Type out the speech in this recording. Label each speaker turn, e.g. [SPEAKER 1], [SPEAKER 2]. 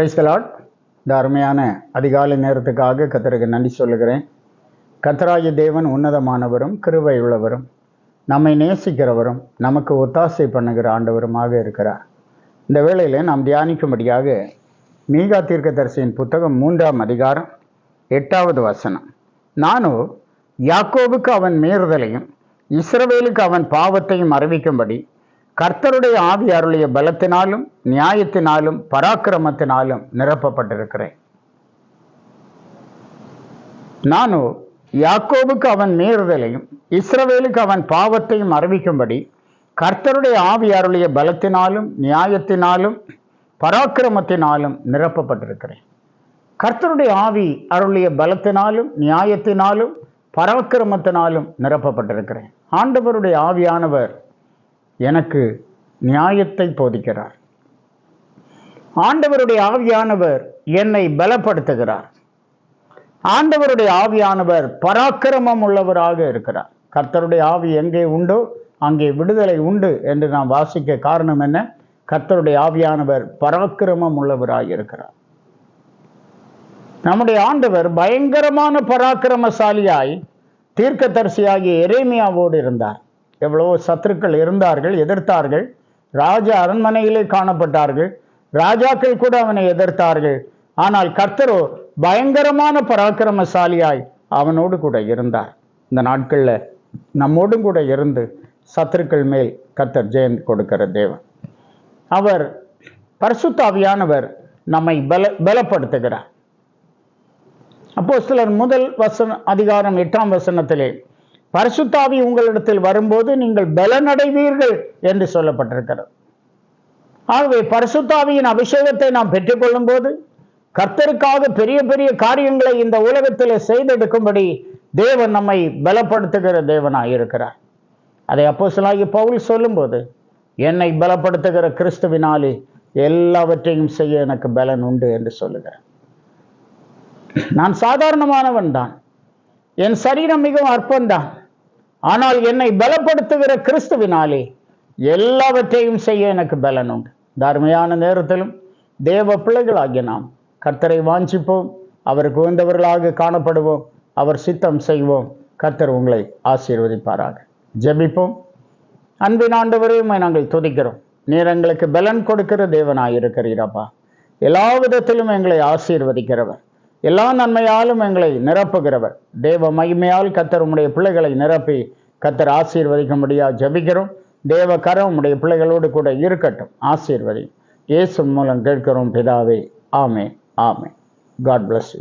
[SPEAKER 1] பிரைஸ்கலாட் இந்த அருமையான அதிகாலை நேரத்துக்காக கத்தருக்கு நன்றி சொல்லுகிறேன். கத்தராய தேவன் உன்னதமானவரும் கிருவை உள்ளவரும் நம்மை நேசிக்கிறவரும் நமக்கு ஒத்தாசை பண்ணுகிற ஆண்டவருமாக இருக்கிறார். இந்த வேளையில் நாம் தியானிக்கும்படியாக மீகா தீர்க்கதரிசியின் புத்தகம் மூன்றாம் அதிகாரம் எட்டாவது வசனம். நானோ யாக்கோவுக்கு அவன் மீறுதலையும் இஸ்ரவேலுக்கு அவன் பாவத்தையும் அறிவிக்கும்படி கர்த்தருடைய ஆவி அருளிய பலத்தினாலும் நியாயத்தினாலும் பராக்கிரமத்தினாலும் நிரப்பப்பட்டிருக்கிறேன். நானோ யாக்கோபுக்கு அவன் மீறுதலையும் இஸ்ரவேலுக்கு அவன் பாவத்தையும் அறிவிக்கும்படி கர்த்தருடைய ஆவி அருளிய பலத்தினாலும் நியாயத்தினாலும் பராக்கிரமத்தினாலும் நிரப்பப்பட்டிருக்கிறேன். கர்த்தருடைய ஆவி அருளிய பலத்தினாலும் நியாயத்தினாலும் பராக்கிரமத்தினாலும் நிரப்பப்பட்டிருக்கிறேன். ஆண்டவருடைய ஆவியானவர் எனக்கு நியாயத்தை போதிக்கிறார். ஆண்டவருடைய ஆவியானவர் என்னை பலப்படுத்துகிறார். ஆண்டவருடைய ஆவியானவர் பராக்கிரமம் உள்ளவராக இருக்கிறார். கர்த்தருடைய ஆவி எங்கே உண்டோ அங்கே விடுதலை உண்டு என்று நாம் வாசிக்க காரணம் என்ன? கர்த்தருடைய ஆவியானவர் பராக்கிரமம் உள்ளவராக இருக்கிறார். நம்முடைய ஆண்டவர் பயங்கரமான பராக்கிரமசாலியாய் தீர்க்கதரிசியாகிய எரேமியாவோடு இருந்தார். எவ்வளவோ சத்துருக்கள் இருந்தார்கள் எதிர்த்தார்கள். ராஜ அரண்மனையிலே காணப்பட்டார்கள். ராஜாக்கள் கூட அவனை எதிர்த்தார்கள். ஆனால் கர்த்தரோ பயங்கரமான பராக்கிரமசாலியாய் அவனோடு கூட இருந்தார். இந்த நாட்களில் நம்மோடும் கூட இருந்து சத்துருக்கள் மேல் கர்த்தர் ஜெயம் கொடுக்கிற தேவன். அவர் பரிசுத்தாவியானவர் நம்மை பல பலப்படுத்துகிறார். அப்போ சிலர் முதல் வசன அதிகாரம் எட்டாம் வசனத்திலே பரிசுத்தாவி உங்களிடத்தில் வரும்போது நீங்கள் பலனடைவீர்கள் என்று சொல்லப்பட்டிருக்கிறது. ஆகவே பரிசுத்தாவியின் அபிஷேகத்தை நாம் பெற்றுக்கொள்ளும் போது கர்த்தருக்காக பெரிய பெரிய காரியங்களை இந்த உலகத்தில் செய்தெடுக்கும்படி தேவன் நம்மை பலப்படுத்துகிற தேவனாக இருக்கிறார் அதை அப்போ சிலாகி பவுல் சொல்லும்போது என்னை பலப்படுத்துகிற கிறிஸ்துவினாலே எல்லாவற்றையும் செய்ய எனக்கு பலன் உண்டு என்று சொல்லுகிறேன் நான் சாதாரணமானவன் தான். என் சரீரம் மிகவும் அற்பந்தான். ஆனால் என்னை பலப்படுத்துகிற கிறிஸ்துவினாலே எல்லாவற்றையும் செய்ய எனக்கு பலன் உண்டு தர்மையான நேரத்திலும் தேவ பிள்ளைகளாகிய நாம் கர்த்தரை வாஞ்சிப்போம் அவருக்கு உந்தவர்களாக காணப்படுவோம் அவர் சித்தம் செய்வோம். கர்த்தர் உங்களை ஆசீர்வதிப்பாராக. ஜெபிப்போம். அன்பின் ஆண்டவரையும் நாங்கள் துதிக்கிறோம். நீர் எங்களுக்கு பலன் கொடுக்கிற தேவனாய் இருக்கிறீரப்பா எல்லா விதத்திலும் எங்களை ஆசீர்வதிக்கிறவர். எல்லா நன்மையாலும் எங்களை நிரப்புகிறவர். தேவ மகிமையால் கத்தர் உம்முடைய பிள்ளைகளை நிரப்பி கத்தர் ஆசீர்வதிக்கும்படியாக ஜபிக்கிறோம். தேவ கரம் உம்முடைய பிள்ளைகளோடு கூட இருக்கட்டும். ஆசீர்வதி. இயேசு மூலம் கேட்கிறோம் பிதாவே. ஆமே ஆமே காட் பிளஸ் யூ